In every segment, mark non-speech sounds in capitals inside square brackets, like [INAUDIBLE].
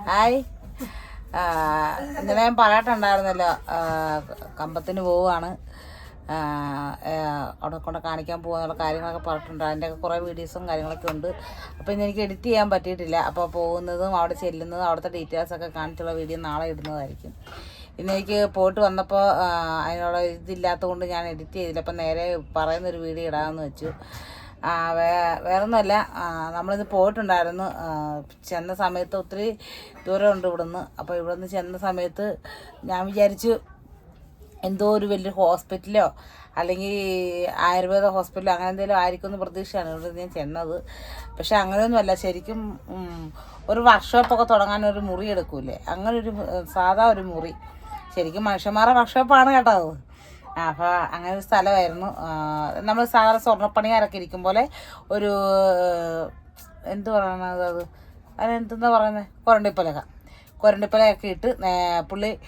Hi. ഇന്നലെ ഞാൻ പറയട്ടുണ്ടായിരുന്നല്ലോ കമ്പത്തിന് പോവുകയാണ്. അവിടെ കൊണ്ട് കാണിക്കാൻ പോകുന്നുള്ള കാര്യങ്ങളൊക്കെ പറഞ്ഞിട്ടുണ്ട്. അതിന്റെയൊക്കെ കുറേ വീഡിയോസും കാര്യങ്ങളൊക്കെ ഉണ്ട്. അപ്പോൾ ഇന്ന് എനിക്ക് എഡിറ്റ് ചെയ്യാൻ പറ്റിയിട്ടില്ല. അപ്പോൾ പോകുന്നതും അവിടെ ചെല്ലുന്നതും അവിടുത്തെ ഡീറ്റെയിൽസൊക്കെ കാണിച്ചുള്ള വീഡിയോ നാളെ ഇടുന്നതായിരിക്കും. ഇന്ന് എനിക്ക് പോയിട്ട് വന്നപ്പോൾ അതിനുള്ള ഇതില്ലാത്തത് കൊണ്ട് ഞാൻ എഡിറ്റ് ചെയ്തില്ല. അപ്പം നേരെ പറയുന്നൊരു വീഡിയോ ഇടാമെന്ന് വെച്ചു. ആ, വേ വേറൊന്നുമല്ല. ആ, നമ്മളിന്ന് പോയിട്ടുണ്ടായിരുന്നു. ചെന്ന സമയത്ത് ഒത്തിരി ദൂരമുണ്ട് ഇവിടുന്ന്. അപ്പോൾ ഇവിടുന്ന് ചെന്ന സമയത്ത് ഞാൻ വിചാരിച്ചു എന്തോ ഒരു വലിയ ഹോസ്പിറ്റലോ അല്ലെങ്കിൽ ആയുർവേദ ഹോസ്പിറ്റലോ അങ്ങനെ എന്തെങ്കിലും ആയിരിക്കും എന്ന് പ്രതീക്ഷയാണ് ഇവിടെ ഞാൻ ചെന്നത്. പക്ഷെ അങ്ങനെയൊന്നുമല്ല. ശരിക്കും ഒരു വർക്ക്ഷോപ്പൊക്കെ തുടങ്ങാൻ ഒരു മുറി എടുക്കൂലേ? അങ്ങനെ ഒരു സാധാ ഒരു മുറി. ശരിക്കും മനുഷ്യന്മാരുടെ വർക്ക്ഷോപ്പാണ് കേട്ടോ അത്. അപ്പോൾ അങ്ങനെ ഒരു സ്ഥലമായിരുന്നു. നമ്മൾ സാധാരണ സ്വർണപ്പണിയാരൊക്കെ ഇരിക്കും പോലെ ഒരു എന്ത് പറയണത് അത്? അതിനെന്താ പറയുന്നത് കൊരണ്ടിപ്പലക. കൊരണ്ടിപ്പലയൊക്കെ ഇട്ട് പുള്ളി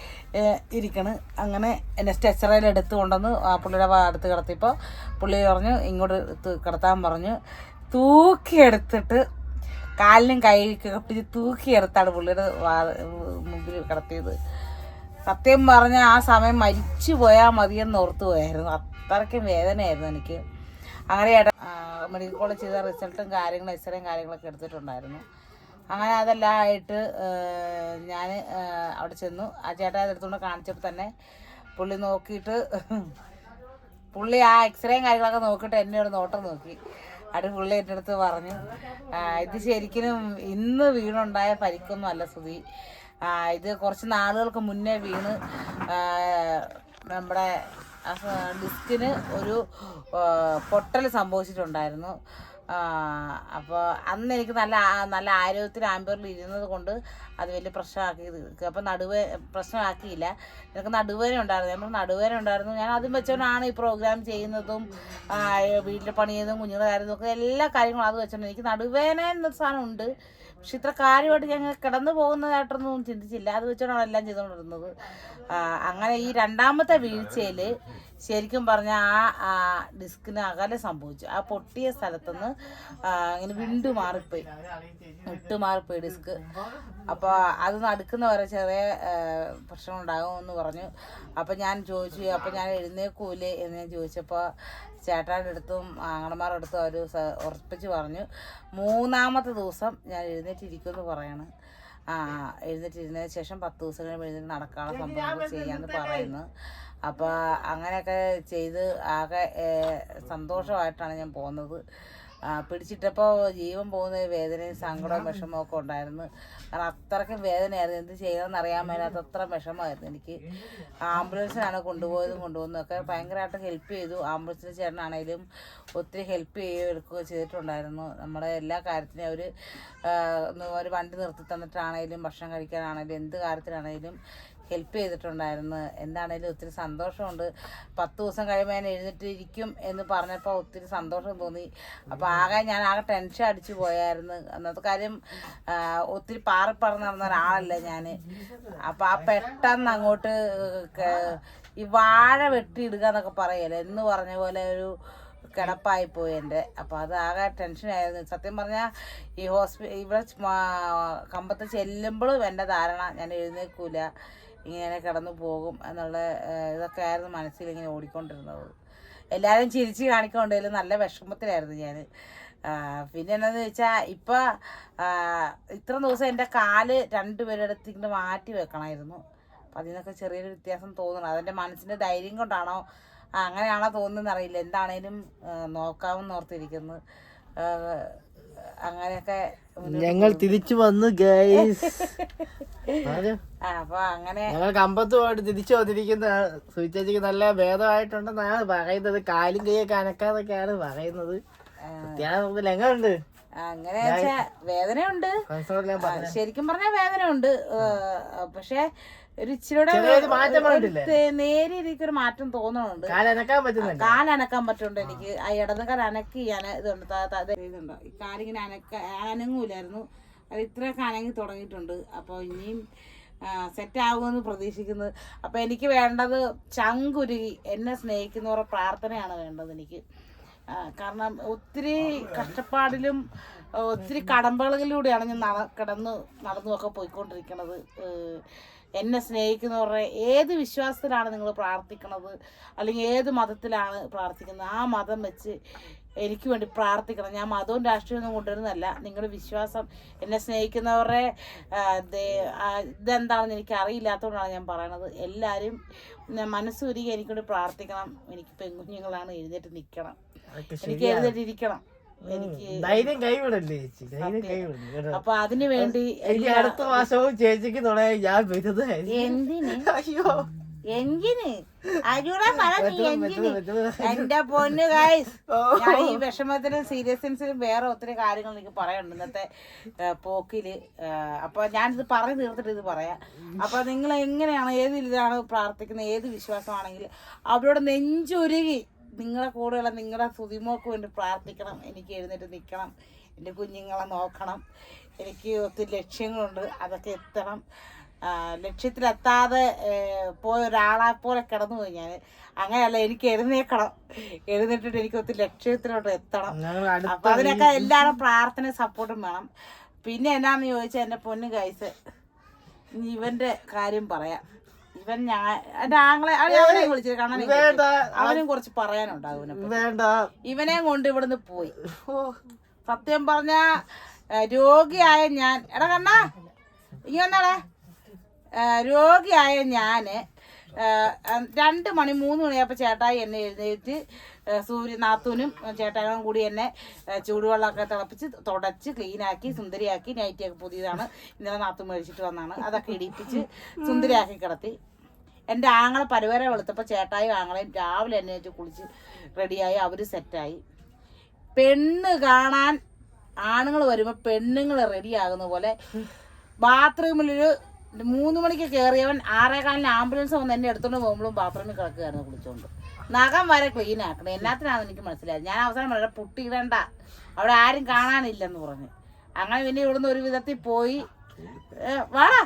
ഇരിക്കണ്. അങ്ങനെ എന്നെ സ്ട്രെച്ചറയിൽ എടുത്ത് കൊണ്ടുവന്ന് ആ പുള്ളിയുടെ അടുത്ത് കിടത്തിയപ്പോൾ പുള്ളി പറഞ്ഞു ഇങ്ങോട്ട് കിടത്താൻ പറഞ്ഞു. തൂക്കിയെടുത്തിട്ട് കാലിനും കൈക്ക് പിടിച്ച് തൂക്കിയെടുത്താണ് പുള്ളിയുടെ വാ മുമ്പിൽ കിടത്തിയത്. സത്യം പറഞ്ഞ ആ സമയം മരിച്ചു പോയാൽ മതിയെന്ന് ഓർത്തു പോയായിരുന്നു. അത്രയ്ക്കും വേദനയായിരുന്നു എനിക്ക്. അങ്ങനെ മെഡിക്കൽ കോളേജ് ചെയ്ത റിസൾട്ടും കാര്യങ്ങളും എക്സ്റേയും കാര്യങ്ങളൊക്കെ എടുത്തിട്ടുണ്ടായിരുന്നു. അങ്ങനെ അതെല്ലാം ആയിട്ട് ഞാൻ അവിടെ ചെന്നു. ആ ചേട്ടാ അതെടുത്തുകൊണ്ട് കാണിച്ചപ്പോൾ തന്നെ പുള്ളി നോക്കിയിട്ട് പുള്ളി ആ എക്സ്റേയും കാര്യങ്ങളൊക്കെ നോക്കിയിട്ട് എന്നെ ഒരു നോട്ടം നോക്കി. അവിടെ പുള്ളി എന്റെ അടുത്ത് പറഞ്ഞു ഇത് ശരിക്കും ഇന്ന് വീണുണ്ടായ പരിക്കൊന്നും അല്ല സുധി. ഇത് കുറച്ച് നാളുകൾക്ക് മുന്നേ വീണ് നമ്മുടെ ഡിസ്കിന് ഒരു പൊട്ടൽ സംഭവിച്ചിട്ടുണ്ടായിരുന്നു. അപ്പോൾ അന്ന് എനിക്ക് നല്ല നല്ല ആരോഗ്യത്തിൽ ആംബറിൽ ഇരുന്നത് കൊണ്ട് അത് വലിയ പ്രശ്നമാക്കി അപ്പോൾ നടുവേ പ്രശ്നമാക്കിയില്ല. എനിക്ക് നടുവേന ഉണ്ടായിരുന്നു. നമ്മൾ നടുവേന ഉണ്ടായിരുന്നു. ഞാൻ അതും വെച്ചുകൊണ്ടാണ് ഈ പ്രോഗ്രാം ചെയ്യുന്നതും വീട്ടിൽ പണിയുന്നതും കുഞ്ഞുങ്ങളുടെ കാര്യവും ഒക്കെ എല്ലാ കാര്യങ്ങളും അത് വെച്ചോണ്ട് എനിക്ക് നടുവേന എന്നൊരു സാധനം ഉണ്ട്. പക്ഷെ ഇത്ര കാര്യമായിട്ട് ഞങ്ങൾ കിടന്നു പോകുന്നതായിട്ടൊന്നും ചിന്തിച്ചില്ല. അത് വെച്ചോണ്ടാണ് എല്ലാം ചെയ്തുകൊണ്ടിരുന്നത്. അങ്ങനെ ഈ രണ്ടാമത്തെ വീഴ്ചയിൽ ശരിക്കും പറഞ്ഞാൽ ആ ഡിസ്കിന് അകലെ സംഭവിച്ചു. ആ പൊട്ടിയ സ്ഥലത്തുനിന്ന് ഇങ്ങനെ വിണ്ടു മാറിപ്പോയി. വിട്ടു മാറിപ്പോയി ഡിസ്ക്. അപ്പോൾ അത് നടക്കുന്ന വരെ ചെറിയ പ്രശ്നം ഉണ്ടാകുമെന്ന് പറഞ്ഞു. അപ്പോൾ ഞാൻ ചോദിച്ചു അപ്പോൾ ഞാൻ എഴുന്നേക്കൂലേ എന്ന് ഞാൻ ചോദിച്ചപ്പോൾ ചേട്ടാന്റെ അടുത്തും ആങ്ങളമാരുടെ അടുത്തും അവർ ഉറപ്പിച്ച് പറഞ്ഞു മൂന്നാമത്തെ ദിവസം ഞാൻ എഴുന്നേറ്റിരിക്കുമെന്ന് പറയാണ്. ആ എഴുന്നേറ്റിരുന്നതിന് ശേഷം പത്ത് ദിവസം കഴിയുമ്പോൾ എഴുന്നേറ്റ് നടക്കാനുള്ള സംഭവം ചെയ്യാമെന്ന് പറയുന്നു. അപ്പോൾ അങ്ങനെയൊക്കെ ചെയ്ത് ആകെ സന്തോഷമായിട്ടാണ് ഞാൻ പോകുന്നത്. പിടിച്ചിട്ടപ്പോൾ ജീവൻ പോകുന്ന വേദനയും സങ്കടവും വിഷമവും ഒക്കെ ഉണ്ടായിരുന്നു. കാരണം അത്രയ്ക്കും വേദനയായിരുന്നു. എന്ത് ചെയ്യണമെന്ന് അറിയാൻ മേലാത്ത അത്ര വിഷമമായിരുന്നു എനിക്ക്. ആംബുലൻസിനാണ് കൊണ്ടുപോയതും കൊണ്ടുപോകുന്നതൊക്കെ ഭയങ്കരമായിട്ട് ഹെൽപ്പ് ചെയ്തു. ആംബുലൻസിന്റെ ചേട്ടനാണേലും ഒത്തിരി ഹെൽപ്പ് ചെയ്യുകയോ എടുക്കുകയോ ചെയ്തിട്ടുണ്ടായിരുന്നു. നമ്മുടെ എല്ലാ കാര്യത്തിനും അവർ ഒരു വണ്ടി നിർത്തി തന്നിട്ടാണേലും ഭക്ഷണം കഴിക്കാനാണേലും എന്ത് കാര്യത്തിനാണേലും ഹെൽപ്പ് ചെയ്തിട്ടുണ്ടായിരുന്നു. എന്താണേലും ഒത്തിരി സന്തോഷമുണ്ട്. പത്ത് ദിവസം കഴിയുമ്പോൾ ഞാൻ എഴുന്നേറ്റിരിക്കും എന്ന് പറഞ്ഞപ്പോൾ ഒത്തിരി സന്തോഷം തോന്നി. അപ്പോൾ ആകെ ഞാൻ ആകെ ടെൻഷൻ അടിച്ചു പോയായിരുന്നു. അന്നത്തെ കാര്യം ഒത്തിരി പാറിപ്പറന്ന് നടന്ന ഒരാളല്ല ഞാൻ അപ്പോൾ ആ പെട്ടെന്ന് അങ്ങോട്ട് ഈ വാഴ വെട്ടിയിടുക എന്നൊക്കെ പറയല്ലേ? എന്ന് പറഞ്ഞ പോലെ ഒരു കിടപ്പായി പോയി എന്റെ അപ്പോൾ അത് ആകെ ടെൻഷനായിരുന്നു സത്യം പറഞ്ഞാൽ ഈ ഹോസ്പിറ്റൽ ഇവിടെ കമ്പത്ത് ചെല്ലുമ്പോഴും എന്റെ ധാരണ ഞാൻ എഴുന്നേൽക്കൂല ഇങ്ങനെ കിടന്നു പോകും എന്നുള്ള ഇതൊക്കെ ആയിരുന്നു മനസ്സിൽ ഇങ്ങനെ എല്ലാവരും ചിരിച്ച് കാണിക്കൊണ്ടതിൽ നല്ല വിഷമത്തിലായിരുന്നു ഞാൻ പിന്നെ എന്താണെന്ന് വെച്ചാൽ ഇപ്പം ഇത്ര ദിവസം എന്റെ കാൽ രണ്ടുപേരെടുത്ത് ഇങ്ങനെ മാറ്റി വെക്കണമായിരുന്നു അപ്പം അതിനൊക്കെ ചെറിയൊരു വ്യത്യാസം തോന്നണം അതെന്റെ മനസ്സിന്റെ ധൈര്യം കൊണ്ടാണോ അങ്ങനെയാണോ തോന്നുന്നതെന്ന് അറിയില്ല. എന്താണേലും നോക്കാമെന്ന് ഓർത്തിരിക്കുന്നു. അങ്ങനെയൊക്കെ ഞങ്ങൾ തിരിച്ചു വന്നു ഗൈസ് [LAUGHS] അപ്പൊ അങ്ങനെ ഞങ്ങൾ കമ്പത്ത് പോയിട്ട് തിരിച്ചു വന്നിരിക്കുന്ന. സുചേച്ചിക്ക് നല്ല ഭേദമായിട്ടുണ്ടെന്നാണ് പറയുന്നത്. കാലും കൈയൊക്കെ അനക്കാതൊക്കെയാണ് പറയുന്നത്. എങ്ങനെയുണ്ട് അങ്ങനെ വേദനയുണ്ട്. ശരിക്കും പറഞ്ഞാൽ വേദനയുണ്ട്. പക്ഷെ ഒരു ഇച്ചിരിയുടെ? നേരിയ ഒരു മാറ്റം തോന്നുന്നുണ്ട് കാലനക്കാൻ പറ്റുന്നുണ്ട്. എനിക്ക്. ആ ഇടത് അനക്ക് ഞാൻ ഇതുണ്ട്. ഇതുണ്ട്. കാലിങ്ങനെ അനക്ക അനങ്ങൂലായിരുന്നു. അത് ഇത്രയൊക്കെ അനങ്ങി തുടങ്ങിയിട്ടുണ്ട്. അപ്പോൾ ഇനിയും സെറ്റ് ആകുമെന്ന് പ്രതീക്ഷിക്കുന്നത് അപ്പോൾ എനിക്ക് വേണ്ടത് ചങ്കുരുകി എന്നെ സ്നേഹിക്കുന്നവരുടെ പ്രാർത്ഥനയാണ് വേണ്ടത് എനിക്ക്. കാരണം ഒത്തിരി കഷ്ടപ്പാടിലും ഒത്തിരി കടമ്പകളിലൂടെയാണ് ഞാൻ കിടന്ന് നടന്നുമൊക്കെ പോയിക്കൊണ്ടിരിക്കുന്നത്. എന്നെ സ്നേഹിക്കുന്നവരുടെ ഏത് വിശ്വാസത്തിലാണ് നിങ്ങൾ പ്രാർത്ഥിക്കുന്നത് അല്ലെങ്കിൽ ഏത് മതത്തിലാണ് പ്രാർത്ഥിക്കുന്നത്? ആ മതം വെച്ച് എനിക്ക് വേണ്ടി പ്രാർത്ഥിക്കണം. ഞാൻ മതവും രാഷ്ട്രീയമൊന്നും കൊണ്ടുവരുന്നതല്ല. നിങ്ങളുടെ വിശ്വാസം എന്നെ സ്നേഹിക്കുന്നവരുടെ ഇതെന്താണെന്ന് എനിക്ക് അറിയില്ലാത്തതുകൊണ്ടാണ് ഞാൻ പറയണത്. എല്ലാവരും മനസ്സുരുകി എനിക്കൊണ്ട് പ്രാർത്ഥിക്കണം. എനിക്ക് പെൺകുഞ്ഞുങ്ങളാണ് എഴുന്നേറ്റ് നിൽക്കണം. എനിക്ക്. എനിക്ക് ധൈര്യം കൈവിടല്ലേ ചേച്ചി? ധൈര്യം കൈവിടല്ലേ. അപ്പൊ അതിനു വേണ്ടി എനിക്ക് അടുത്ത മാസവും ചേച്ചിക്ക് തുടങ്ങി ഞാൻ വരുന്നതായിരിക്കും എന്തിന്? അയ്യോ. എന്തിന്? അജൂടെ പറഞ്ഞു പറ്റുന്നു. എന്റെ പൊന്ന് ഗൈസ് ഞാൻ ഈ വിഷമത്തിലും സീരിയസ്നെസ്സിലും വേറെ ഒത്തിരി കാര്യങ്ങൾ എനിക്ക് പറയാനുണ്ട് ഇന്നത്തെ പോക്കിൽ. അപ്പൊ ഞാനിത് പറഞ്ഞു തീർത്തിട്ട് ഇത് പറയാം. അപ്പൊ നിങ്ങൾ എങ്ങനെയാണ് ഏത് ഇതിലാണ് പ്രാർത്ഥിക്കുന്നത് ഏത് വിശ്വാസമാണെങ്കിലും അവരോട് നെഞ്ചുരുകി നിങ്ങളെ കൂടെയുള്ള നിങ്ങളുടെ സുതിമോക്ക് വേണ്ടി പ്രാർത്ഥിക്കണം. എനിക്ക് എഴുന്നേറ്റ് നിൽക്കണം. എന്റെ കുഞ്ഞുങ്ങളെ നോക്കണം. എനിക്ക് ഒത്തിരി ലക്ഷ്യങ്ങളുണ്ട്. അതൊക്കെ എത്തണം. ലക്ഷ്യത്തിലെത്താതെ പോയ ഒരാളെ പോലെ കിടന്നു പോയി ഞാൻ. അങ്ങനെയല്ല എനിക്ക് എഴുന്നേക്കണം എഴുന്നേറ്റിട്ട് എനിക്ക് ഒത്തിരി ലക്ഷ്യത്തിലോട്ട് എത്തണം. അപ്പം അതിനൊക്കെ എല്ലാവരും പ്രാർത്ഥന സപ്പോർട്ടും വേണം. പിന്നെ എന്നാന്ന് ചോദിച്ചാൽ എന്റെ പൊന്നു കൈസ് ഇനി ഇവന്റെ കാര്യം പറയാം. ഇവൻ ഞാൻ എന്റെ ആങ്ങളെ അവനെ അവനെ വിളിച്ചത് കാണാൻ വേണ്ട. അവനും കുറച്ച് പറയാനുണ്ടാവും അവനെ വേണ്ട. ഇവനെ കൊണ്ട് ഇവിടുന്ന് പോയി. ഓ. സത്യം പറഞ്ഞ രോഗിയായ ഞാൻ എടാ കണ്ണാ ഇനി വന്നാടേ. രോഗിയായ ഞാൻ രണ്ട് മണി മൂന്ന് മണിയപ്പോൾ ചേട്ടായി എന്നെ എഴുന്നേറ്റ് സൂര്യനാഥുനും സൂര്യ നാത്തൂനും ചേട്ടായും കൂടി എന്നെ ചൂടുവെള്ളമൊക്കെ തിളപ്പിച്ച് തുടച്ച് ക്ലീനാക്കി സുന്ദരിയാക്കി നൈറ്റിയൊക്കെ പുതിയതാണ്. ഇന്നലെ നാത്തൂൻ മേടിച്ചിട്ട് വന്നാണ്. അതൊക്കെ ഇടിപ്പിച്ച് സുന്ദരിയാക്കി കിടത്തി. എന്റെ ആങ്ങളെ പരുവരെ വെളുത്തപ്പോൾ ചേട്ടായി ആങ്ങളെയും രാവിലെ എന്നെ കുളിച്ച് റെഡിയായി അവർ സെറ്റായി പെണ്ണ് കാണാൻ ആണുങ്ങൾ വരുമ്പോൾ പെണ്ണുങ്ങൾ റെഡിയാകുന്ന പോലെ ബാത്റൂമിലൊരു മൂന്ന് മണിക്ക് കയറിയവൻ ആറേകാലിന് ആംബുലൻസ് വന്ന് എന്നെ എടുത്തോണ്ട് പോകുമ്പോഴും ബാത്റൂമിൽ കിടക്കുകയായിരുന്നു കുളിച്ചോണ്ട്. നഖം വരെ ക്ലീൻ ആക്കണം. എല്ലാത്തിനാണെന്ന് എനിക്ക് മനസ്സിലായത്. ഞാൻ അവസാനം വളരെ പുട്ടിയിടണ്ട അവിടെ ആരും കാണാനില്ലെന്ന് പറഞ്ഞു. അങ്ങനെ പിന്നെ ഇവിടുന്ന് ഒരു വിധത്തിൽ പോയി. ഏ, വാടാ.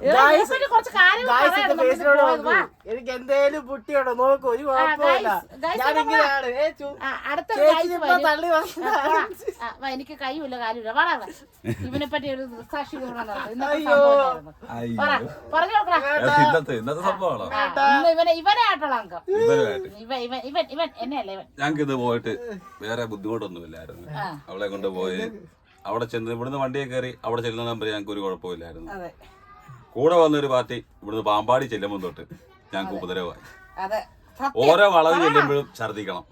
ഏ, ഇതിനെപ്പറ്റി കുറച്ച് കാര്യങ്ങൾ പറയാനുണ്ട്. നമുക്ക് ഫേസിനോട് പോകാം. വാ. എനിക്ക് എന്തേലും പുട്ടിയുണ്ടോ? നോക്കൂ ഒരു കുഴപ്പമില്ല. എനിക്ക് കൈയില്ല കാര്യമില്ല. വാടാ. ഇവനെ പറ്റി ഒരു സാക്ഷി വിവരണം ഇന്നത്തെ സംഭവം അയ്യോ. പറ, പറഞ്ഞു കൊടുക്കടാ. അത് ഇന്നത്തെ ഇന്നത്തെ സംഭവമാണോ? ആ, ഇവനെ ഇവനെ ആട്ടോളാം അംഗം ഇവൻ ഇവൻ ഇവൻ എന്നെയല്ലേ ഇവൻ. ഞങ്ങൾക്ക് ഇത് പോയിട്ട് വേറെ ബുദ്ധിമുട്ടൊന്നുമില്ലായിരുന്നു. അവളെ കൊണ്ട് പോയി. അവിടെ ചെന്ന് ഇവിടുന്ന് വണ്ടിയെ കയറി അവിടെ ചെല്ലുന്ന നമ്പർ ഞങ്ങൾക്ക് ഒരു കുഴപ്പമില്ലായിരുന്നു. കൂടെ വന്നൊരു പാർട്ടി ഇവിടുന്ന് പാമ്പാടി ചെല്ലുമ്പോൾ തൊട്ട് ഞങ്ങൾക്ക് ഉപദ്രവമായി. ഓരോ വളവ് ചെല്ലുമ്പോഴും ഛർദ്ദിക്കണം.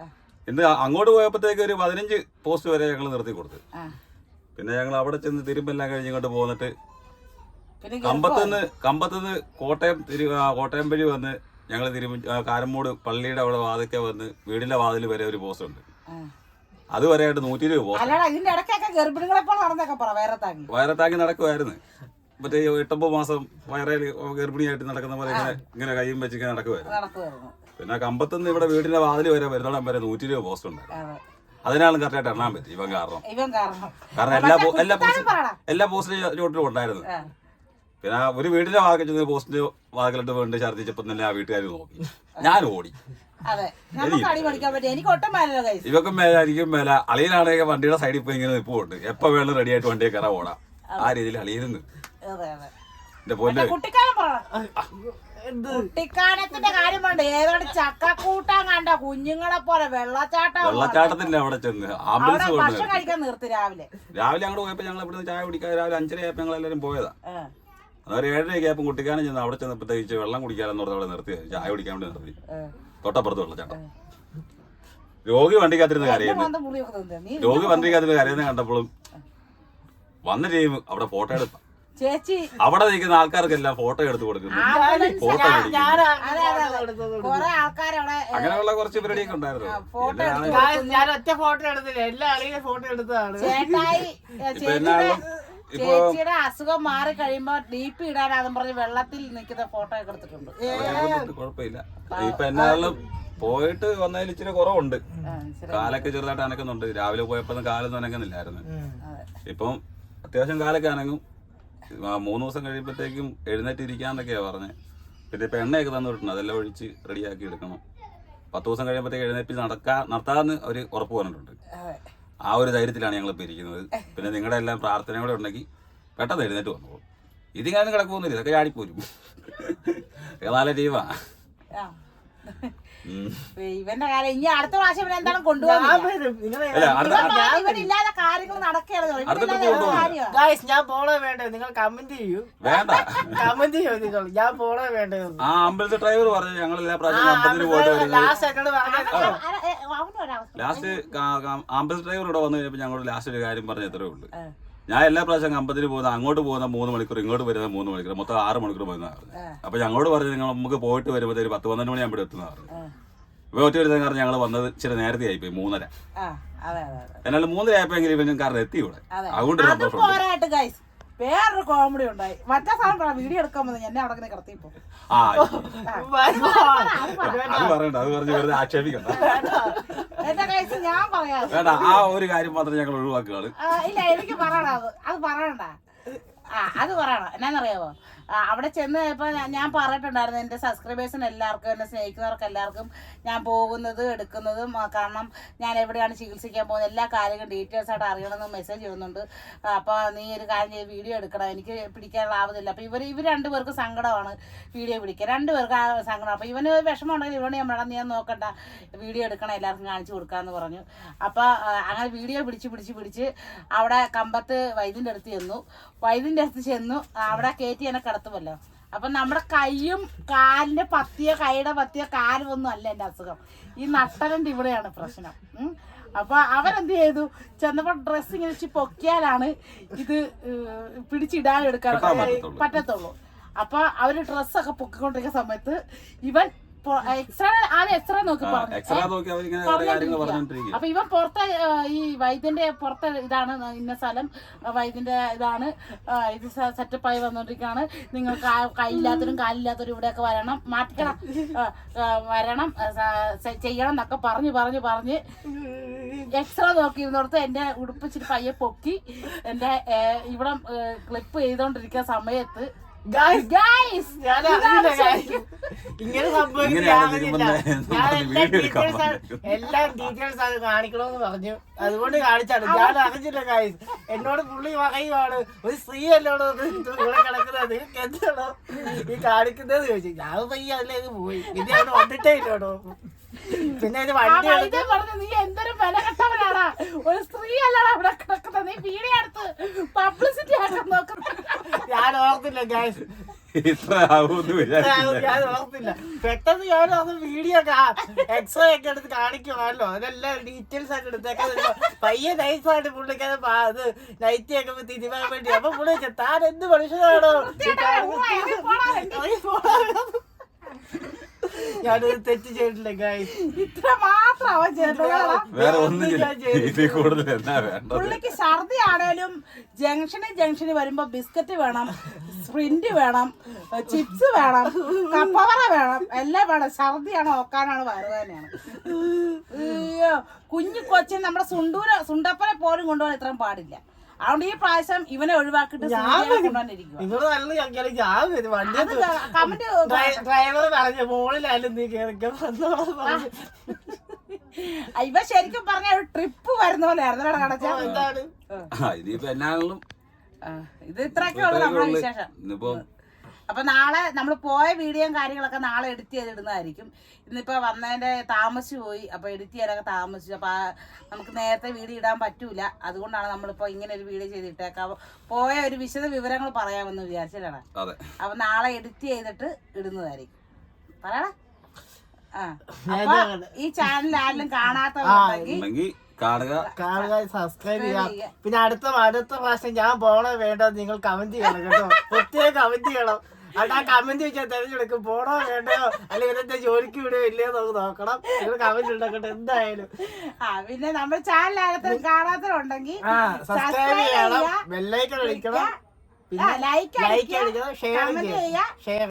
ആ, ഇന്ന് അങ്ങോട്ട് പോയപ്പോഴത്തേക്ക് ഒരു പതിനഞ്ച് പോസ്റ്റ് വരെ ഞങ്ങൾ നിർത്തി കൊടുത്തു. പിന്നെ ഞങ്ങൾ അവിടെ ചെന്ന് തിരുമ്പെല്ലാം കഴിഞ്ഞ് ഇങ്ങോട്ട് പോന്നിട്ട് പിന്നെ കമ്പത്തുനിന്ന് കമ്പത്തുനിന്ന് കോട്ടയം തിരു കോട്ടയം വഴി വന്ന് ഞങ്ങൾ തിരുമ്പ് ആ, കാരമ്മൂട് പള്ളിയുടെ അവിടെ വാതിക്കെ വന്ന് വീടിന്റെ വാതിൽ വരെ ഒരു പോസ്റ്റ് ഉണ്ട്. ആ. അതുവരെയായിട്ട് നൂറ്റി ഇരുപത് പോസ്റ്റ് അല്ലടാ ഇതിന്റെ ഇടയ്ക്കൊക്കെ ഗർഭിണികളെ പോലെ നടന്നൊക്കെ പറ വേറെ താങ്ങി. വയറത്താക്കി നടക്കുമായിരുന്നു മറ്റേ എട്ടൊമ്പത് മാസം വയറേൽ ഗർഭിണിയായിട്ട് നടക്കുന്ന പോലെ ഇങ്ങനെ ഇങ്ങനെ കൈയും വെച്ച് ഇങ്ങനെ നടക്കുമായിരുന്നു നടക്കുമായിരുന്നു പിന്നെ കമ്പത്തുനിന്ന് ഇവിടെ വീടിന്റെ വാതിൽ വരെ വരുന്നോടം വരെ നൂറ്റി ഇരുപത് പോസ്റ്റ് ഉണ്ടായിരുന്നു. അതെ. അതിനാണ് കറക്റ്റായിട്ട് എണ്ണാൻ പറ്റി ഇവൻ കാരണം. ഇവൻ കാരണം. കാരണം എല്ലാ പോ- എല്ലാ പോസ്റ്റ് എല്ലാ പോസ്റ്റിലും ചോട്ടിലും ഉണ്ടായിരുന്നു. പിന്നെ ആ ഒരു വീടിന്റെ വാതിൽ ചെന്ന് പോസ്റ്റിന്റെ വാതിലിട്ട് വേണ്ടി ഛർദ്ദിച്ചപ്പോ തന്നെ ആ വീട്ടുകാർ നോക്കി. ഞാൻ ഓടി. ഇവക്കും മേല എനിക്കും മേല. അളിയനാണെങ്കിൽ വണ്ടിയുടെ സൈഡിൽ പോയി ഇങ്ങനെ നിൽപ്പുണ്ട് എപ്പോ വേണം റെഡി ആയിട്ട് വണ്ടിയെ കയറാൻ ഓടാ. ആ രീതിയിൽ അളിയരുന്ന് അതെ അതെ. എന്റെ പോലെ കുട്ടിക്കാലത്തിന്റെ കാര്യം ഏതാണ്ട് ചക്കക്കൂട്ടാൻ കണ്ട കുഞ്ഞുങ്ങളെ പോലെ വെള്ളച്ചാട്ടം വെള്ളച്ചാട്ടത്തിന്റെ അവിടെ ചെന്ന്. ആംബുലൻസ് ഭക്ഷണം കഴിക്കാൻ നിർത്തി രാവിലെ. രാവിലെ അങ്ങോട്ട് പോയപ്പോ ഞങ്ങൾ ഇവിടുന്ന് ചായ കുടിക്കാൻ രാവിലെ അഞ്ചര ആയപ്പോ ഞങ്ങൾ എല്ലാരും പോയതാ. അതൊരു ഏഴരയൊക്കെ ആയപ്പോൾ കുട്ടിക്കാനും ചെന്ന് അവിടെ ചെന്നപ്പോഴത്തേക്ക് വെള്ളം കുടിക്കാനെന്ന് പറഞ്ഞ് അവിടെ നിർത്തി. ചായ കുടിക്കാൻ വേണ്ടി നിർത്തി. തൊട്ടപ്പുറത്ത് വെള്ളം വെള്ളച്ചാട്ടം രോഗി വണ്ടിക്കകത്തിരുന്ന് കാത്തിരുന്ന കരയുന്നു രോഗി വണ്ടി കാത്തിരുന്ന നീ രോഗി വണ്ടിക്കകത്തിരുന്ന് കരയുന്ന കണ്ടപ്പോഴും വന്ന ടീം അവിടെ ഫോട്ടോ എടുത്ത. ചേച്ചി. അവിടെ നിൽക്കുന്ന ആൾക്കാർക്കെല്ലാം ഫോട്ടോ എടുത്തു കൊടുക്കുന്നു. ഫോട്ടോ അങ്ങനെയുള്ള കുറച്ച് പരിപാടിയൊക്കെ ഉണ്ടായിരുന്നു. ഞാൻ ഒറ്റ ഫോട്ടോ എടുത്തില്ല. എല്ലാ അളിയെ ഫോട്ടോ എടുത്തതാണ്. ചേച്ചിയുടെ അസുഖം മാറി കഴിയുമ്പോ ഡി പി ഇടാനാന്നും പറഞ്ഞ് വെള്ളത്തിൽ നിൽക്കുന്ന ഫോട്ടോ ഒക്കെ എടുത്തിട്ടുണ്ട്. കുഴപ്പമില്ല. ഇപ്പൊ എന്നാലും പോയിട്ട് വന്നതിൽ ഇച്ചിരി കുറവുണ്ട്. കാലൊക്കെ ചെറുതായിട്ട് അനക്കുന്നുണ്ട്. രാവിലെ പോയപ്പോ കാലൊന്നും അനക്കുന്നില്ലായിരുന്നു. ഇപ്പം അത്യാവശ്യം കാലൊക്കെ അനങ്ങും. മൂന്ന് ദിവസം കഴിയുമ്പോഴത്തേക്കും എഴുന്നേറ്റ് ഇരിക്കാന്നൊക്കെയാ പറഞ്ഞത് പിന്നെ ഇപ്പൊ എണ്ണയൊക്കെ തന്നിട്ടുണ്ട് അതെല്ലാം ഒഴിച്ച് റെഡിയാക്കി എടുക്കണം. പത്ത് ദിവസം കഴിയുമ്പോഴത്തേക്ക് എഴുന്നേറ്റ് നടക്കാ നടത്താമെന്ന് അവർ ഉറപ്പ് പറഞ്ഞിട്ടുണ്ട്. അതെ. ആ ഒരു ധൈര്യത്തിലാണ് ഞങ്ങൾ ഇപ്പോൾ ഇരിക്കുന്നത്. പിന്നെ നിങ്ങളുടെ എല്ലാം പ്രാർത്ഥന കൂടെ ഉണ്ടെങ്കിൽ പെട്ടെന്ന് എഴുന്നേറ്റ് വന്നോളൂ. ഇതിങ്ങനെ കിടക്കുമൊന്നുമില്ല ഇതൊക്കെ ചാടിപ്പോരും. നല്ല ടീമാ. ഇവന്റെ കാര്യം ഇനി അടുത്ത പ്രാവശ്യം ഇവൻ എന്താണ് ഇവനില്ലാതെ കാര്യങ്ങൾ നടക്കുകയാണ് ഞാൻ പോണേ വേണ്ടത് നിങ്ങൾ കമന്റ് ചെയ്യൂ. വേണ്ട. കമന്റ് ചെയ്യൂ നിങ്ങൾ. ഞാൻ പോണേ വേണ്ടത് ആ അമ്പലത്തെ ഡ്രൈവർ പറഞ്ഞു ഞങ്ങൾ എല്ലാ പ്രാവശ്യം പോയിട്ട് ലാസ്റ്റ് അമ്പലത്തെ ഡ്രൈവർ ഇവിടെ വന്നു കഴിഞ്ഞപ്പോ ഞങ്ങളോട് ലാസ്റ്റ് ഒരു കാര്യം പറഞ്ഞു എത്രയേ ഉള്ളൂ. ഞാൻ എല്ലാ പ്രാവശ്യം കമ്പത്തിന് പോകുന്ന അങ്ങോട്ട് പോകുന്ന മൂന്ന് മണിക്കൂർ ഇങ്ങോട്ട് വരുന്ന മൂന്ന് മണിക്കൂർ മൊത്തം ആറ് മണിക്കൂർ പോകുന്നതാണ് അപ്പൊ ഞങ്ങളോട് പറഞ്ഞു നിങ്ങൾ നമുക്ക് പോയിട്ട് വരുമ്പോൾ ഒരു പത്ത് പന്ത്രണ്ട് മണി ആകുമ്പോൾ എത്തുന്ന പറഞ്ഞു ഇപ്പൊ ഒറ്റ വരുന്ന കാരണം ഞങ്ങൾ വന്നത് ഇച്ചിരി നേരത്തെ ആയിപ്പോയി മൂന്നര. എന്നാലും മൂന്നര ആയപ്പോ എങ്കിലും കാരണം എത്തി ഇവിടെ. അതെ. അതുകൊണ്ട് ഒരു വേറൊരു കോമഡി ഉണ്ടായി. മറ്റേ സാധനം പറ വീഡിയോ എടുക്കാൻ വന്നു എന്നെ അവിടെ കിടത്തിപ്പോ ആ അത് പറയണ്ട അത് പറഞ്ഞ് വെറുതെ ആക്ഷേപിക്കണ്ട. എന്റെ ഗൈസ് ഞാൻ പറയാം. വേണ്ട ആ ഒരു കാര്യം മാത്രം ഞങ്ങൾ ഒഴിവാക്കുകയാണ്. ആ, ഇല്ല എനിക്ക് പറയണ അത്. അത് പറയണ്ട. ആ അത് പറയണം. എന്നാന്നറിയാവോ? അവിടെ ചെന്ന് ഇപ്പൊ ഞാൻ പറഞ്ഞിട്ടുണ്ടായിരുന്നു എന്റെ സബ്സ്ക്രൈബേഴ്സിന് എല്ലാവർക്കും എന്നെ സ്നേഹിക്കുന്നവർക്ക് എല്ലാവർക്കും ഞാൻ പോകുന്നത് എടുക്കുന്നതും കാരണം ഞാൻ എവിടെയാണ് ചികിത്സിക്കാൻ പോകുന്നത് എല്ലാ കാര്യങ്ങളും ഡീറ്റെയിൽസ് ആയിട്ട് അറിയണമെന്ന് മെസ്സേജ് ചെയ്യുന്നുണ്ട് അപ്പോൾ നീ ഒരു കാര്യം ചെയ്ത് വീഡിയോ എടുക്കണം. എനിക്ക് പിടിക്കാനുള്ള ആവുന്നില്ല അപ്പോൾ ഇവർ ഇവർ രണ്ടുപേർക്ക് സങ്കടമാണ് വീഡിയോ പിടിക്കുക രണ്ടുപേർക്ക് ആ സങ്കടം. അപ്പോൾ ഇവന് വിഷമം ഉണ്ടെങ്കിൽ ഇവനെ നമ്മളെ നീ നോക്കണ്ട. വീഡിയോ എടുക്കണം എല്ലാവർക്കും കാണിച്ചു കൊടുക്കാന്ന് പറഞ്ഞു. അപ്പോൾ അങ്ങനെ വീഡിയോ പിടിച്ച് പിടിച്ച് പിടിച്ച് അവിടെ കമ്പത്ത് വൈദ്യന്റെ അടുത്ത് ചെന്നു. വൈദ്യന്റെ അടുത്ത് ചെന്നു. അവിടെ കയറ്റി എന്നെ കിടത്തുമല്ലോ അപ്പൊ നമ്മുടെ കൈയും കാലിന്റെ പത്തിയ കൈയുടെ പത്തിയ കാലും ഒന്നും അല്ല എന്റെ അസുഖം. ഈ നട്ടലിന്റെ ഇവിടെയാണ് പ്രശ്നം. അപ്പൊ അവരെന്ത് ചെയ്തു? ചെന്നപ്പോ ഡ്രസ് ഇങ്ങനെ വെച്ച് പൊക്കിയാലാണ് ഇത് പിടിച്ചിടാൻ എടുക്കാൻ. പറ്റത്തുള്ളൂ. അപ്പൊ അവർ ഡ്രസ്സൊക്കെ പൊക്കിക്കൊണ്ടിരിക്കുന്ന സമയത്ത് ഇവൻ എക്സ്റേ ആദ്യം എക്സ്റേ നോക്കി പറഞ്ഞു എക്സ്ട്രാ നോക്കി അവരിങ്ങനെ കാര്യങ്ങൾ പറഞ്ഞോണ്ടിരിക്കുക. അപ്പൊ ഇവൻ പുറത്തെ ഈ വൈദ്യന്റെ പുറത്തെ ഇതാണ് ഇന്ന സ്ഥലം. വൈദ്യന്റെ ഇതാണ്. ഇത് സെറ്റപ്പ് ആയി വന്നോണ്ടിരിക്കാണ് നിങ്ങൾ കൈയില്ലാത്തവരും കാലില്ലാത്തവരും ഇവിടെയൊക്കെ വരണം. മാറ്റിക്കണം. വരണം. ചെയ്യണം എന്നൊക്കെ പറഞ്ഞു പറഞ്ഞു പറഞ്ഞ്. എക്സ്ട്രാ നോക്കിയിരുന്നിടത്ത് എന്റെ ഉടുപ്പിച്ചിട്ട് ഇച്ചിരി പയ്യെ പൊക്കി എന്റെ ഏ, ഇവിടെ ക്ലിപ്പ് ചെയ്തോണ്ടിരിക്കുന്ന സമയത്ത് ഗായ്സ് ഗായ്സ് ഞാൻ അറിഞ്ഞില്ല guys. ഇങ്ങനെ സംഭവിക്കുന്നത് ഞാൻ അറിഞ്ഞില്ല. ഞാൻ എല്ലാ ഡീറ്റെയിൽസ് ആണ് കാണിക്കണമെന്ന് പറഞ്ഞു. അതുകൊണ്ട് കാണിച്ചാണ്. ഞാൻ അറിഞ്ഞില്ല ഗായ്സ് എന്നോട് പുള്ളി പറയുവാണ് ഒരു സ്ത്രീ അല്ലോടോ ഇത് ഇവിടെ കിടക്കുന്നത്? നിങ്ങൾക്ക് എന്താണോ ഈ കാണിക്കുന്നത് ചോദിച്ചു. ഞാൻ പയ്യ അതിലേക്ക് പോയി. പിന്നെ അവിടെ വന്നിട്ടേ ഇല്ലോടോ. പിന്നെ ഒരു വണ്ടി പറഞ്ഞു നീ എന്തൊരു ബലകെട്ടവനാടാ? ഒരു സ്ത്രീ അല്ലടാ അവിടെ കിടക്കുന്നത്. നീ വീഡിയോ പബ്ലിസിറ്റി ഓർത്തില്ല ഗായ്സ് ഇത്ര ആവുമെന്ന് വിചാരിച്ചില്ല ഞാൻ ഓർത്തില്ല പെട്ടെന്ന് ഞാൻ അത് വീഡിയോ എക്സ്റേ ഒക്കെ എടുത്ത് കാണിക്കുമല്ലോ അതെല്ലാം ഡീറ്റെയിൽസ് ഒക്കെ എടുത്തേക്കാൻ പയ്യെ നൈസായിട്ട് പുള്ളിക്കാരെ അത് നൈറ്റ് ഒക്കെ തിരുവാൻ വേണ്ടി. അപ്പൊ പുള്ളി താൻ എന്ത് മനുഷ്യനാണോ? ഞാനൊരു തെറ്റ് ചെയ്തിട്ടില്ല ഗായ്സ് ഇത്ര മാത്രം അവൻ വേറെ ഒന്നും ഇതിൽ കൂടുതൽ എന്നാ വേണ്ടത്? പുള്ളിക്ക് ഛർദി ആണേലും ജംഗ്ഷനിൽ ജംഗ്ഷനിൽ വരുമ്പോ ബിസ്ക്കറ്റ് വേണം സ്പ്രിന്റ് വേണം ചിപ്സ് വേണം കപ്പവറ വേണം എല്ലാം വേണം. ഛർദിയാണോ ഓക്കാനാണ് വയറുവേദനയാണ് അയ്യോ കുഞ്ഞു കൊച്ചിന് നമ്മുടെ സുണ്ടൂര സുണ്ടപ്പനെ പോലും കൊണ്ടുപോകാൻ ഇത്രയും പാടില്ല. അതുകൊണ്ട് ഈ പ്രാവശ്യം ഇവനെ ഒഴിവാക്കിട്ട് കമന്റ് ഡ്രൈവർ പറഞ്ഞു മോളിലായാലും നീ. ഇവ ശരിക്കും പറഞ്ഞ ഒരു ട്രിപ്പ് വരുന്ന പോലെ ആയിരുന്നു. ഇത് ഇത്രയൊക്കെ ഉള്ളു നമ്മുടെ വിശേഷം. ഇന്നിപ്പോ അപ്പൊ നാളെ നമ്മൾ പോയ വീഡിയോയും കാര്യങ്ങളൊക്കെ നാളെ എഡിറ്റ് ചെയ്തിടുന്നതായിരിക്കും. ഇന്നിപ്പോ വന്നതിന്റെ താമസിച്ചു പോയി. അപ്പോൾ എഡിറ്റ് ചെയ്യാനൊക്കെ താമസിച്ചു. അപ്പോൾ നമുക്ക് നേരത്തെ വീഡിയോ ഇടാൻ പറ്റൂല. അതുകൊണ്ടാണ് നമ്മളിപ്പോ ഇങ്ങനെ ഒരു വീഡിയോ ചെയ്തിട്ടേക്കാം. പോയ ഒരു വിശദ വിവരങ്ങൾ പറയാമെന്ന് വിചാരിച്ചിട്ടാണ് അതെ. അപ്പൊ നാളെ എഡിറ്റ് ചെയ്തിട്ട് ഇടുന്നതായിരിക്കും. പറയണേ ആ. ഈ ചാനൽ ആരെങ്കിലും കാണാത്തവരുണ്ടെങ്കിൽ കാണുക. കാണുക സബ്സ്ക്രൈബ് ചെയ്യാം. പിന്നെ അടുത്ത അടുത്ത പ്രാവശ്യം ഞാൻ പോണോ വേണ്ടോ നിങ്ങൾ കമന്റ് ചെയ്യണം കേട്ടോ. പ്രത്യേകം കമന്റ് ചെയ്യണം. അത് ആ കമന്റ് വെച്ചാൽ തെരഞ്ഞെടുക്കും. പോണോ വേണ്ടയോ? അല്ലെങ്കിൽ എന്റെ ജോലിക്ക് വിടുകയോ ഇല്ലയോ നമുക്ക് നോക്കണം. നിങ്ങൾ കമന്റ് ഉണ്ടാക്കട്ടെ എന്തായാലും. ആ പിന്നെ നമ്മുടെ ചാനൽ ആരത്തും കാണാത്തവരുണ്ടെങ്കിൽ സബ്സ്ക്രൈബ് ചെയ്യണം. ബെല്ലൈക്കൺ അടിക്കണം. പിന്നെ ലൈക്ക് ലൈക്ക് അടിക്കണം. ഷെയർ ചെയ്യുക ഷെയർ